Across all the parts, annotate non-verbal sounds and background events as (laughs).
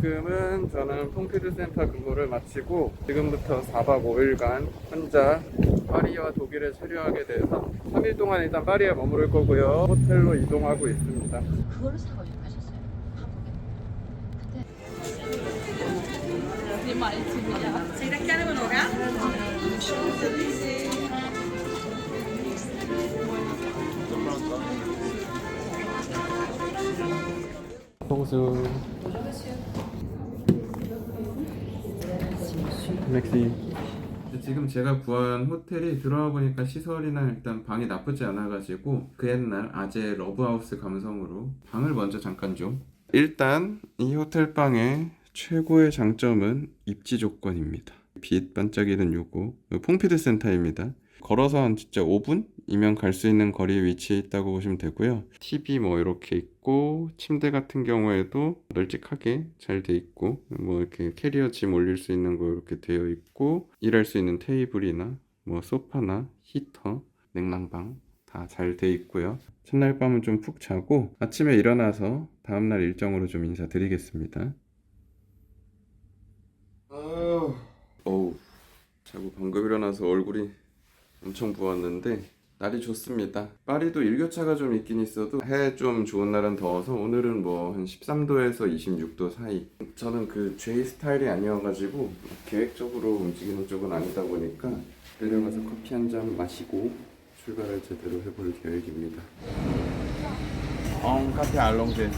지금은 저는 퐁피드 센터 근무를 마치고 지금부터 4박 5일간 혼자 파리와 독일에 체류하게 돼서 3일 동안 일단 파리에 머무를 거고요. 호텔로 이동하고 있습니다. 그거를 사고 가셨어요. 한국에. 그때 니 많이 집이야. 호수. 맥시. 지금 제가 구한 호텔이 들어와 보니까 시설이나 일단 방이 나쁘지 않아가지고 그 옛날 아재 러브하우스 감성으로 방을 먼저 잠깐 좀. 일단 이 호텔 방의 최고의 장점은 입지 조건입니다. 빛 반짝이는 요거 퐁피드 센터입니다. 걸어서 한 진짜 5분이면 갈 수 있는 거리에 위치해 있다고 보시면 되고요. TV 뭐 이렇게 있고 침대 같은 경우에도 널찍하게 잘 돼 있고 뭐 이렇게 캐리어 짐 올릴 수 있는 거 이렇게 되어 있고 일할 수 있는 테이블이나 뭐 소파나 히터, 냉난방 다 잘 돼 있고요. 첫날 밤은 좀 푹 자고 아침에 일어나서 다음날 일정으로 좀 인사드리겠습니다. 어우 자고 방금 일어나서 얼굴이 엄청 부었는데 날이 좋습니다. 파리도 일교차가 좀 있긴 있어도 해 좀 좋은 날은 더워서 오늘은 뭐 한 13도에서 26도 사이. 저는 그 J 스타일이 아니어가지고 계획적으로 움직이는 쪽은 아니다 보니까 내려가서 커피 한 잔 마시고 출발을 제대로 해볼 계획입니다. 엉 카페 알롱제.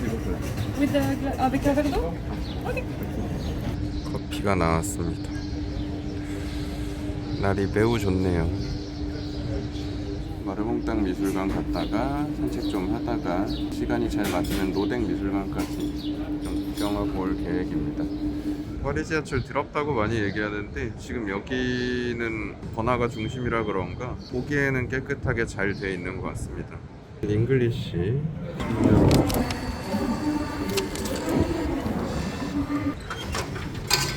With the, gla- d'eau 커피가 나왔습니다. 날이 매우 좋네요. 마르몽땅 미술관 갔다가 산책 좀 하다가 시간이 잘 맞으면 노댕 미술관까지 좀 구경하고 올 계획입니다. 파리 지하철 더럽다고 많이 얘기하는데 지금 여기는 번화가 중심이라 그런가? 보기에는 깨끗하게 잘 돼 있는 것 같습니다. 잉글리시.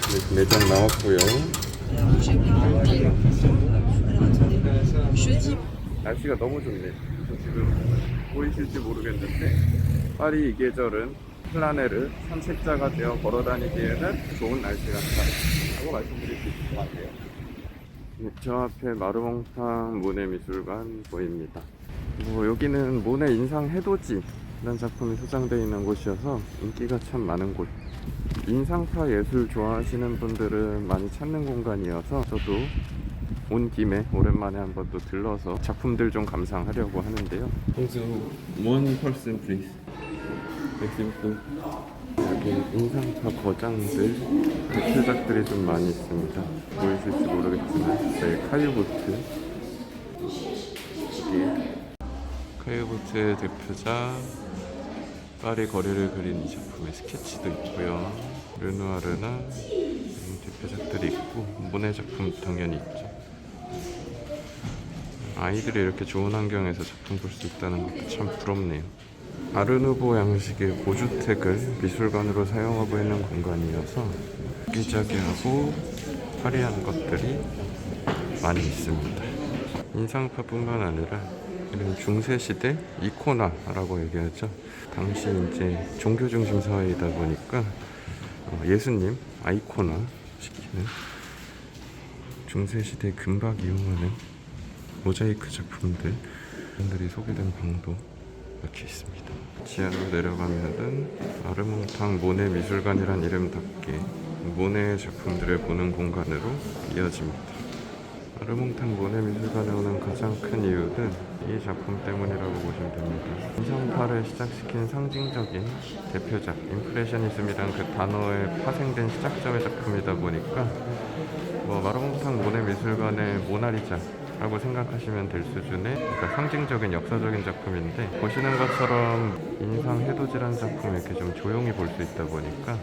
네, 매장 나왔고요. 날씨가 너무 좋네. 저 지금 보이실지 모르겠는데 파리 이 계절은 플라네르 산책자가 되어 걸어 다니기에는 좋은 날씨 같다고 말씀드릴 수 있을 것 같아요. 네, 저 앞에 마르몽탕 모네 미술관 보입니다. 뭐 여기는 모네 인상 해돋이라는 작품이 소장되어 있는 곳이어서 인기가 참 많은 곳. 인상파 예술 좋아하시는 분들은 많이 찾는 공간이어서 저도 온 김에 오랜만에 한번 또 들러서 작품들 좀 감상하려고 하는데요. 홍수 one person please. 맥심프 여기 인상파 거장들 대표작들이 좀 많이 있습니다. 보이실지 모르겠지만 네, 카유보트 여기 카유보트의 대표작 파리 거리를 그린 이 작품의 스케치도 있고요. 르누아르나 이런 대표작들이 있고 모네 작품 당연히 있죠. 아이들이 이렇게 좋은 환경에서 작품 볼 수 있다는 것도 참 부럽네요. 아르누보 양식의 고주택을 미술관으로 사용하고 있는 공간이어서 기자기하고 화려한 것들이 많이 있습니다. 인상파뿐만 아니라 이런 중세시대 이코나라고 얘기하죠. 당시 이제 종교 중심 사회이다 보니까 어, 예수님 아이코나 시키는 중세시대 금박 이용하는 모자이크 작품들 들이 소개된 방도 이렇게 있습니다. 지하로 내려가면은 아르몽탕 모네 미술관이란 이름답게 모네의 작품들을 보는 공간으로 이어집니다. 아르몽탕 모네 미술관에 오는 가장 큰 이유는 이 작품 때문이라고 보시면 됩니다. 인상파를 시작시킨 상징적인 대표작 임프레셔니즘이란 그 단어에 파생된 시작점의 작품이다 보니까 뭐 마르몽탕 모네 미술관의 모나리자 라고 생각하시면 될 수준의 그러니까 상징적인 역사적인 작품인데 보시는 것처럼 인상 해돋이라는 작품을 이렇게 좀 조용히 볼 수 있다 보니까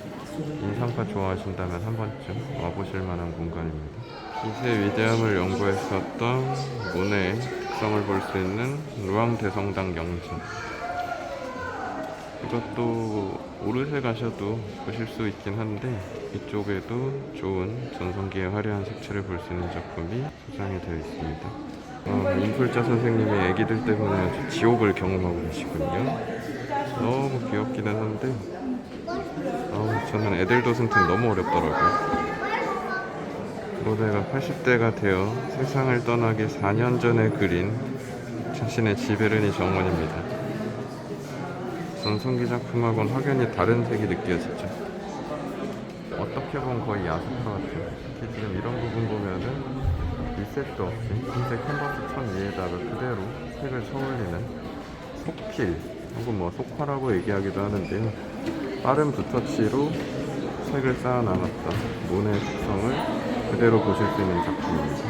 인상파 좋아하신다면 한 번쯤 와보실 만한 공간입니다. 기세 위대함을 연구했었던 모네의 특성을 볼 수 있는 루앙 대성당 영신 이것도 오르세 가셔도 보실 수 있긴 한데 이쪽에도 좋은 전성기의 화려한 색채를 볼 수 있는 작품이 소장이 되어 있습니다. 어, 인솔자 선생님이 아기들 때문에 아주 지옥을 경험하고 계시군요. 너무 귀엽기는 한데 어우 저는 애들 도슨튼 너무 어렵더라고요. 로데가 80대가 되어 세상을 떠나기 4년 전에 그린 자신의 지베르니 정원입니다. 전성기 작품하고는 확연히 다른 색이 느껴지죠. 어떻게 보면 거의 야수파 같아요. 특히 지금 이런 부분 보면은 리셋도 없이 흰색 캔버스 천 위에다가 그대로 색을 쳐올리는 속필 혹은 뭐 속화라고 얘기하기도 하는데요. 빠른 붓터치로 색을 쌓아나갔던 모네의 특성을 그대로 보실 수 있는 작품입니다.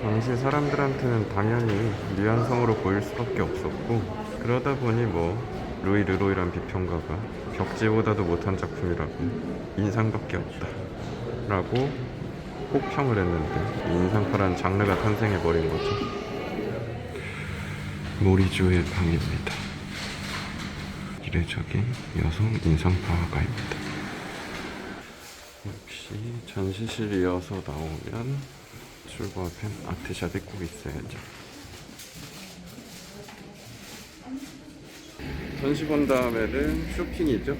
당시 사람들한테는 당연히 미완성으로 보일 수밖에 없었고 그러다 보니 뭐 루이 르로이란 비평가가 벽지보다도 못한 작품이라고 인상밖에 없다 라고 혹평을 했는데 인상파란 장르가 탄생해버린 거죠. 모리조의 방입니다. 이례적인 여성 인상파 화가입니다. 역시 전시실이어서 나오면 출구 앞엔 아트샵이 꼭 있어야죠 전시 본 다음에는 쇼핑이죠.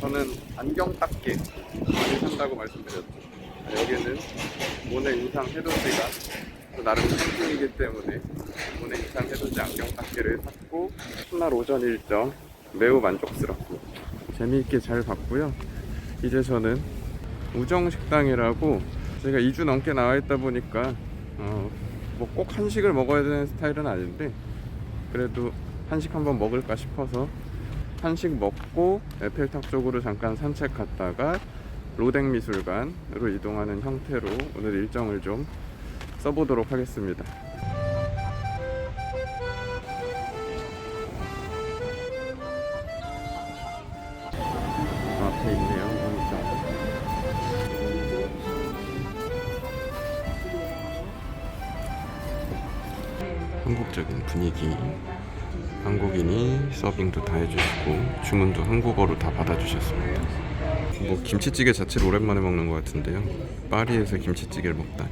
저는 안경 닦기 많이 산다고 말씀드렸죠. 여기는 모네 인상 해돋이가 또 나름 상품이기 때문에 모네 인상 해돋이 안경 닦기를 샀고 첫날 오전 일정 매우 만족스럽고 재미있게 잘 봤고요. 이제 저는 우정식당이라고 제가 2주 넘게 나와 있다 보니까 어, 뭐 꼭 한식을 먹어야 되는 스타일은 아닌데 그래도 한식 한번 먹을까 싶어서 한식 먹고 에펠탑 쪽으로 잠깐 산책 갔다가 로댕 미술관으로 이동하는 형태로 오늘 일정을 좀 써보도록 하겠습니다. 앞에 있네요. 한국적인 분위기 한국인이 서빙도 다 해주시고 주문도 한국어로 다 받아주셨습니다. 뭐 김치찌개 자체를 오랜만에 먹는 것 같은데요. 파리에서 김치찌개를 먹다니.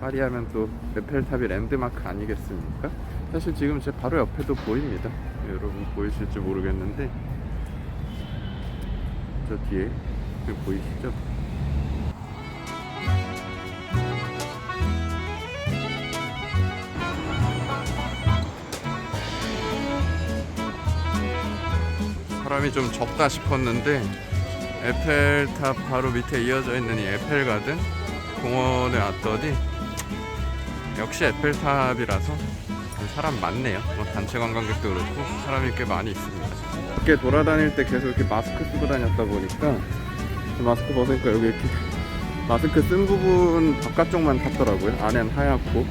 파리 하면 또 에펠탑이 랜드마크 아니겠습니까? 사실 지금 제 바로 옆에도 보입니다. 여러분 보이실지 모르겠는데 저 뒤에 그 보이시죠? 사람이 좀 적다 싶었는데 에펠탑 바로 밑에 이어져 있는 이 에펠 가든 공원에 왔더니 역시 에펠탑이라서 사람 많네요. 뭐 단체 관광객도 그렇고 사람이 꽤 많이 있습니다. 밖에 돌아다닐 때 계속 이렇게 마스크 쓰고 다녔다 보니까 마스크 벗으니까 여기 이렇게 마스크 쓴 부분 바깥쪽만 탔더라고요. 안엔 하얗고.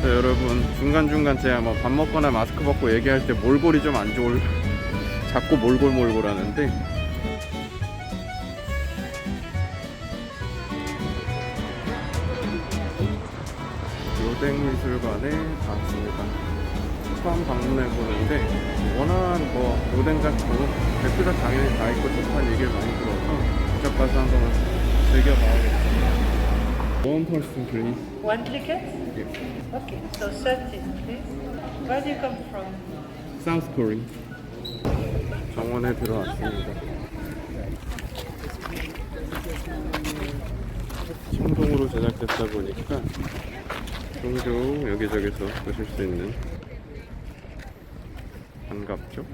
그래서 여러분 중간중간 제가 뭐 밥 먹거나 마스크 벗고 얘기할 때 몰골이 좀 안 좋을 (laughs) 자꾸 몰골몰골 하는데 로댕미술관에 갔습니다. 처음 방문해 보는데 워낙 뭐 작품 대표가 당연히 다 있고 좋다는 얘기를 많이 들어서 직접 가서 한번 즐겨봐야겠습니다. One person please. One ticket? Yeah. Okay, so 13, please. Where do you come from? South Korea. 정원에 들어왔습니다. 청동으로 제작됐다 보니까 종종 여기저기서 보실 수 있는 반갑죠?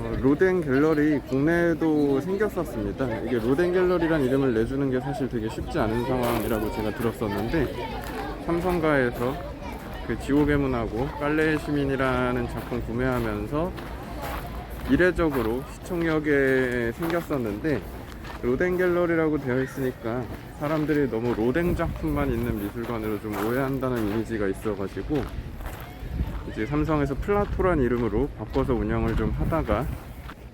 어, 로댕 갤러리 국내에도 생겼었습니다. 이게 로댕 갤러리란 이름을 내주는 게 사실 되게 쉽지 않은 상황이라고 제가 들었었는데 삼성가에서 그 지옥의 문하고 빨래의 시민이라는 작품 구매하면서 이례적으로 시청역에 생겼었는데 로댕 갤러리라고 되어 있으니까 사람들이 너무 로댕 작품만 있는 미술관으로 좀 오해한다는 이미지가 있어가지고 이제 삼성에서 플라토란 이름으로 바꿔서 운영을 좀 하다가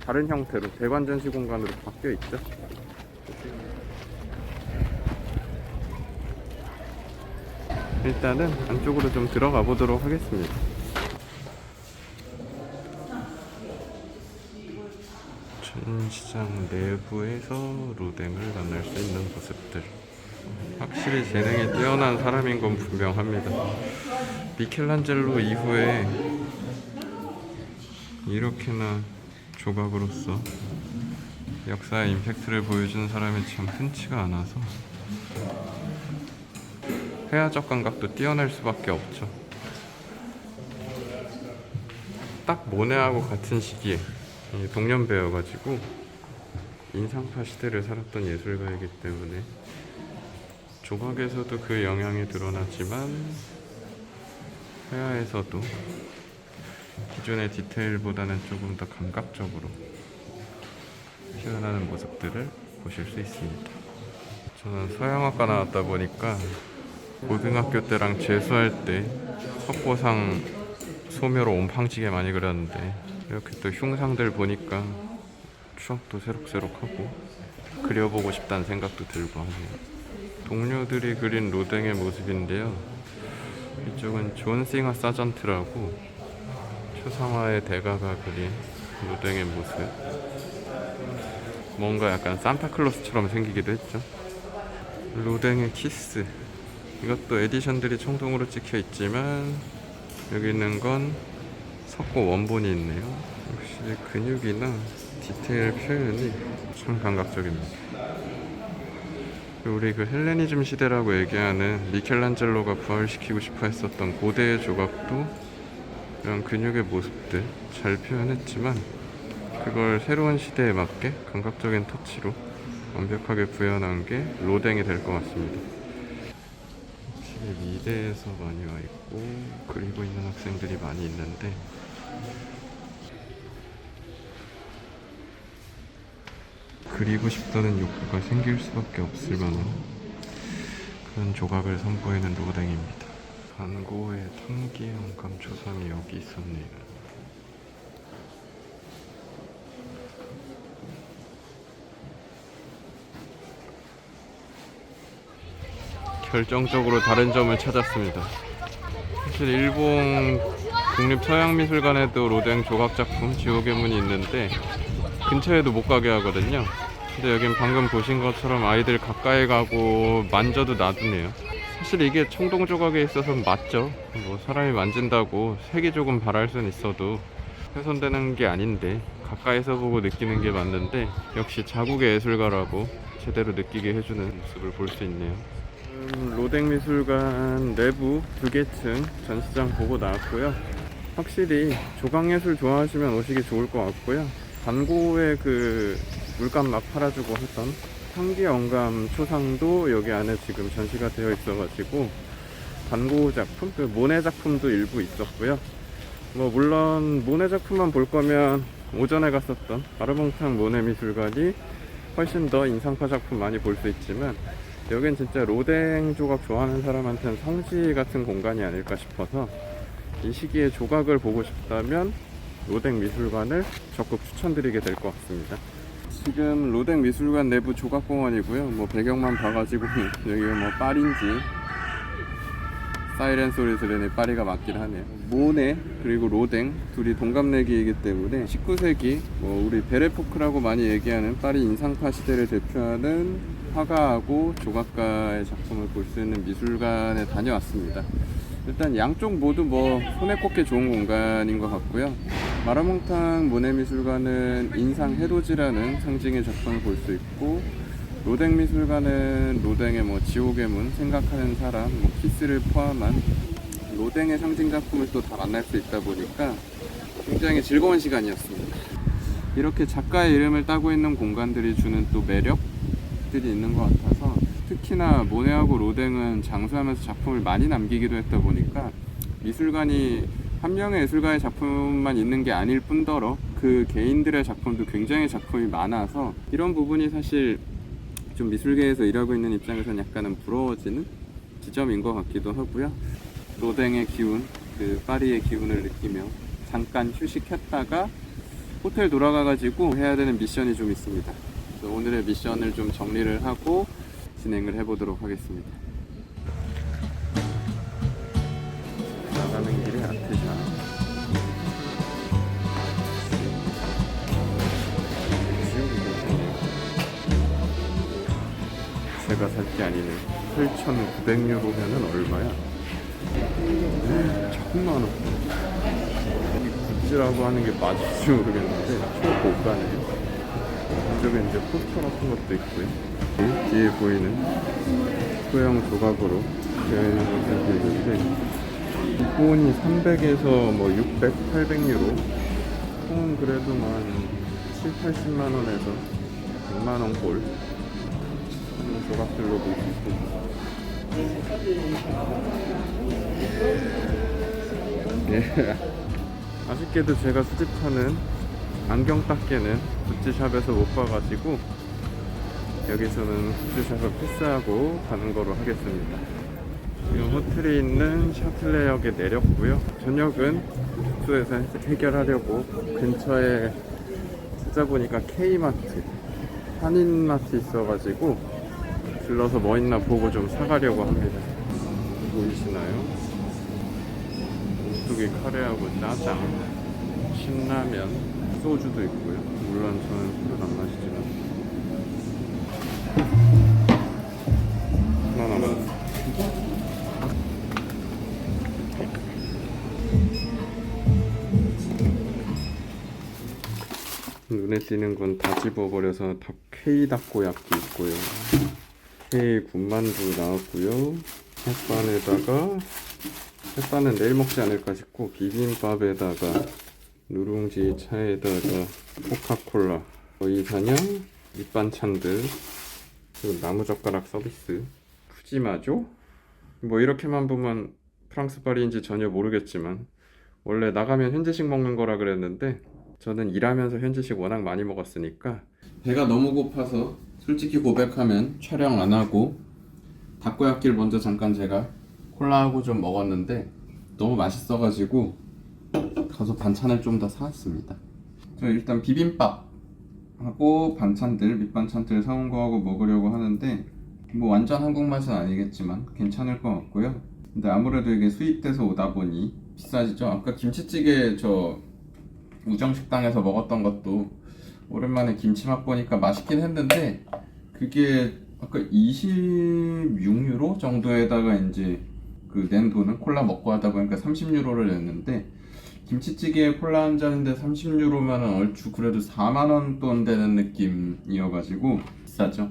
다른 형태로 대관 전시 공간으로 바뀌어 있죠. 일단은 안쪽으로 좀 들어가 보도록 하겠습니다. 시장 내부에서 로댕을 만날 수 있는 모습들. 확실히 재능이 뛰어난 사람인 건 분명합니다. 미켈란젤로 이후에 이렇게나 조각으로서 역사의 임팩트를 보여주는 사람이 참 흔치가 않아서 회화적 감각도 뛰어날 수밖에 없죠. 딱 모네하고 같은 시기에 이 동년배여가지고 인상파 시대를 살았던 예술가이기 때문에 조각에서도 그 영향이 드러나지만 회화에서도 기존의 디테일보다는 조금 더 감각적으로 표현하는 모습들을 보실 수 있습니다. 저는 서양학과 나왔다 보니까 고등학교 때랑 재수할 때 석고상 소묘로 옴팡지게 많이 그렸는데 이렇게 또 흉상들 보니까 추억도 새록새록하고 그려보고 싶다는 생각도 들고 하네요. 동료들이 그린 로댕의 모습인데요. 이쪽은 존 싱어 사전트라고 초상화의 대가가 그린 로댕의 모습. 뭔가 약간 산타클로스처럼 생기기도 했죠. 로댕의 키스. 이것도 에디션들이 총동으로 찍혀 있지만 여기 있는 건 석고 원본이 있네요. 역시 근육이나 디테일 표현이 참 감각적입니다. 우리 그 헬레니즘 시대라고 얘기하는 미켈란젤로가 부활시키고 싶어 했었던 고대의 조각도 이런 근육의 모습들 잘 표현했지만 그걸 새로운 시대에 맞게 감각적인 터치로 완벽하게 구현한 게 로댕이 될 것 같습니다. 확실히 미대에서 많이 와 있고 그리고 있는 학생들이 많이 있는데 그리고 싶다는 욕구가 생길 수밖에 없을 만한 그런 조각을 선보이는 로댕입니다. 반고의 탕기의 영감 초상이 여기 있었네요. 결정적으로 다른 점을 찾았습니다. 사실 일본 국립서양미술관에도 로댕 조각 작품 지옥의 문이 있는데 근처에도 못 가게 하거든요. 근데 여긴 방금 보신 것처럼 아이들 가까이 가고 만져도 놔두네요. 사실 이게 청동 조각에 있어서는 맞죠. 뭐 사람이 만진다고 색이 조금 바랄 수는 있어도 훼손되는 게 아닌데 가까이서 보고 느끼는 게 맞는데 역시 자국의 예술가라고 제대로 느끼게 해주는 모습을 볼 수 있네요. 음, 로댕 미술관 내부 두 개층 전시장 보고 나왔고요. 확실히 조각 예술 좋아하시면 오시기 좋을 것 같고요. 반고의 그 물감 막 팔아주고 하던 향기 영감 초상도 여기 안에 지금 전시가 되어 있어가지고 반고 작품, 그 모네 작품도 일부 있었고요. 뭐 물론 모네 작품만 볼 거면 오전에 갔었던 아르몽탕 모네 미술관이 훨씬 더 인상파 작품 많이 볼 수 있지만 여긴 진짜 로댕 조각 좋아하는 사람한테는 성지 같은 공간이 아닐까 싶어서 이 시기에 조각을 보고 싶다면 로댕 미술관을 적극 추천드리게 될 것 같습니다. 지금 로댕 미술관 내부 조각공원이고요. 뭐 배경만 봐가지고 (laughs) 여기가 뭐 파리인지 사이렌 소리 들으니 파리가 맞긴 하네요. 모네 그리고 로댕 둘이 동갑내기이기 때문에 19세기 뭐 우리 베레포크라고 많이 얘기하는 파리 인상파 시대를 대표하는 화가하고 조각가의 작품을 볼 수 있는 미술관에 다녀왔습니다. 일단 양쪽 모두 뭐 손에 꼽기 좋은 공간인 것 같고요. 마라몽탕 모네미술관은 인상 해돋이라는 상징의 작품을 볼 수 있고 로댕 미술관은 로댕의 뭐 지옥의 문 생각하는 사람 뭐 키스를 포함한 로댕의 상징 작품을 또 다 만날 수 있다 보니까 굉장히 즐거운 시간이었습니다. 이렇게 작가의 이름을 따고 있는 공간들이 주는 또 매력들이 있는 것 같아서 특히나 모네하고 로댕은 장수하면서 작품을 많이 남기기도 했다 보니까 미술관이 한 명의 예술가의 작품만 있는 게 아닐 뿐더러 그 개인들의 작품도 굉장히 작품이 많아서 이런 부분이 사실 좀 미술계에서 일하고 있는 입장에서는 약간은 부러워지는 지점인 것 같기도 하고요. 로댕의 기운, 그 파리의 기운을 느끼며 잠깐 휴식했다가 호텔 돌아가가지고 해야 되는 미션이 좀 있습니다. 오늘의 미션을 좀 정리를 하고 진행을 해보도록 하겠습니다. 제가 살 게 아니네. 8,900유로 면은 얼마야? 천만 원이 굿즈라고 하는 게 맞을지 모르겠는데 초고가네요 이쪽에 이제 포스터 같은 것도 있고요. 이 뒤에 보이는 소형 조각으로 되어 있는 것들도 있는데 기본이 300에서 뭐 600, 800유로. 총은 그래도 한 7, 80만 원에서 100만 원꼴 하는 조각들로 볼 수 있습니다. 예. (laughs) 아쉽게도 제가 수집하는 안경 닦개는 굿즈샵에서 못 봐가지고 여기서는 굿즈샵을 패스하고 가는 거로 하겠습니다. 지금 호텔에 있는 샤틀레역에 내렸고요. 저녁은 숙소에서 해결하려고 근처에 찾아보니까 K마트, 한인마트 있어가지고 들러서 뭐 있나 보고 좀 사가려고 합니다. 보이시나요? 오뚜기 카레하고 짜장, 신라면, 소주도 있고요. 물론 저는 술은 안 마시지만 하나 남았어. 눈에 띄는 건 다 집어버려서 다 K 닭고약도 있고요. K 군만두 나왔고요. 햇반에다가 햇반은 내일 먹지 않을까 싶고 비빔밥에다가 누룽지 차에다가 코카콜라 거의 사냥 밑반찬들 그리고 나무젓가락 서비스 푸짐하죠? 뭐 이렇게만 보면 프랑스 파리인지 전혀 모르겠지만 원래 나가면 현지식 먹는 거라 그랬는데 저는 일하면서 현지식 워낙 많이 먹었으니까 배가 너무 고파서 솔직히 고백하면 촬영 안 하고 닭고약길 먼저 잠깐 제가 콜라하고 좀 먹었는데 너무 맛있어가지고 가서 반찬을 좀 더 사왔습니다. 저 일단 비빔밥 하고 반찬들 밑반찬들 사온 거하고 먹으려고 하는데 뭐 완전 한국 맛은 아니겠지만 괜찮을 것 같고요. 근데 아무래도 이게 수입돼서 오다 보니 비싸지죠. 아까 김치찌개 저 우정식당에서 먹었던 것도 오랜만에 김치 맛 보니까 맛있긴 했는데 그게 아까 26유로 정도에다가 이제 그 낸 돈은 콜라 먹고 하다 보니까 30유로를 냈는데 김치찌개에 콜라 한 잔인데 30유로면은 얼추 그래도 4만 원 돈 되는 느낌이어가지고 비싸죠.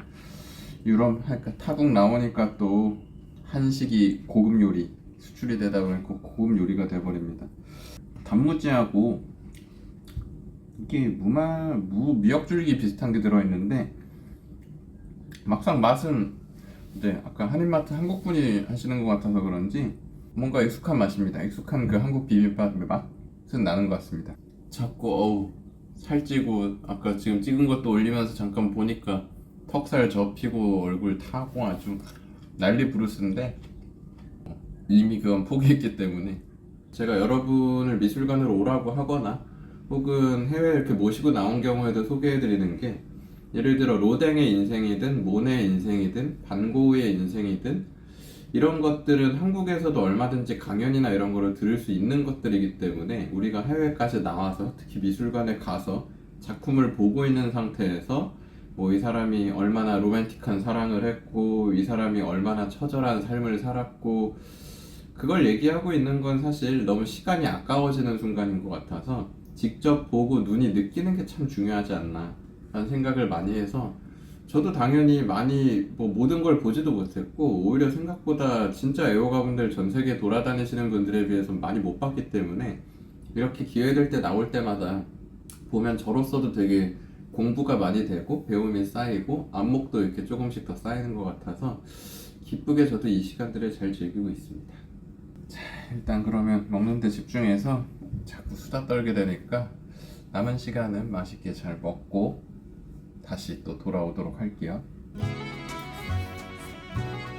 유럽 그러니까 타국 나오니까 또 한식이 고급 요리 수출이 되다 보니까 고급 요리가 돼버립니다. 단무지하고 이게 무마 무 미역줄기 비슷한 게 들어있는데 막상 맛은 네 아까 한인마트 한국 분이 하시는 것 같아서 그런지 뭔가 익숙한 맛입니다. 익숙한 그 한국 비빔밥의 맛은 나는 것 같습니다. 자꾸 어우 살찌고 아까 지금 찍은 것도 올리면서 잠깐 보니까 턱살 접히고 얼굴 타고 아주 난리 부르스인데 이미 그건 포기했기 때문에 제가 여러분을 미술관으로 오라고 하거나 혹은 해외 이렇게 모시고 나온 경우에도 소개해드리는 게 예를 들어 로댕의 인생이든 모네의 인생이든 반고흐의 인생이든 이런 것들은 한국에서도 얼마든지 강연이나 이런 거를 들을 수 있는 것들이기 때문에 우리가 해외까지 나와서 특히 미술관에 가서 작품을 보고 있는 상태에서 뭐 이 사람이 얼마나 로맨틱한 사랑을 했고 이 사람이 얼마나 처절한 삶을 살았고 그걸 얘기하고 있는 건 사실 너무 시간이 아까워지는 순간인 것 같아서 직접 보고 눈이 느끼는 게 참 중요하지 않나 라는 생각을 많이 해서 저도 당연히 많이 뭐 모든 걸 보지도 못했고 오히려 생각보다 진짜 애호가분들 전 세계 돌아다니시는 분들에 비해서 많이 못 봤기 때문에 이렇게 기회 될 때 나올 때마다 보면 저로서도 되게 공부가 많이 되고 배움이 쌓이고 안목도 이렇게 조금씩 더 쌓이는 것 같아서 기쁘게 저도 이 시간들을 잘 즐기고 있습니다. 자, 일단 그러면 먹는 데 집중해서 자꾸 수다 떨게 되니까 남은 시간은 맛있게 잘 먹고 다시 또 돌아오도록 할게요.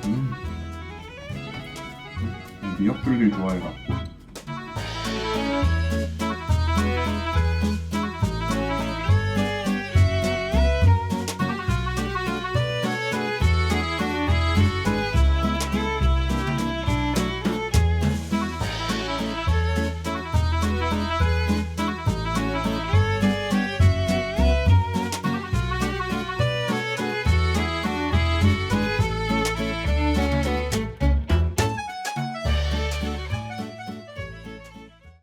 음. 미역줄기를 좋아해갖고